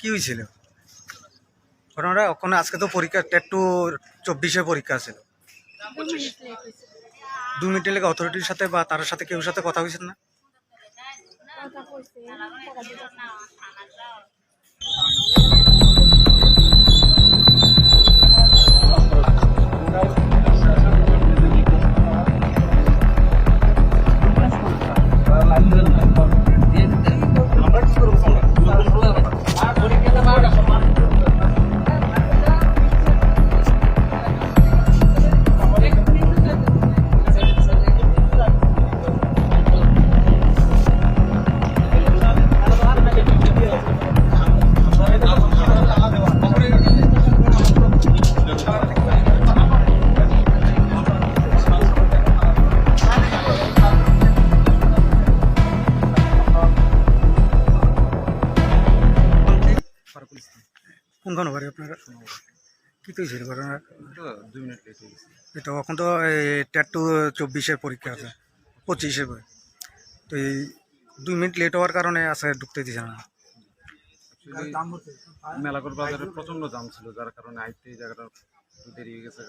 কি হয়েছিল? ঘটনাটা ওখানে আজকে তো পরীক্ষা টেট টু চব্বিশে পরীক্ষা ছিল দু মিনিটের লেগে অথরিটির সাথে বা তার সাথে কেউ সাথে কথা হয়েছেন না? কোনখানে বাড়ি আপনার। কি তো হয়েছিল ঘটনা? দুই মিনিট এটা এখন তো টেট টু চব্বিশের পরীক্ষা আছে পঁচিশের বই তো এই দুই মিনিট লেট হওয়ার কারণে আজকে ঢুকতে দিছে না। মেলাগড় বাজারে প্রচণ্ড জাম ছিল যার কারণে আইতে এই জায়গাটা দেরি হয়ে গেছে।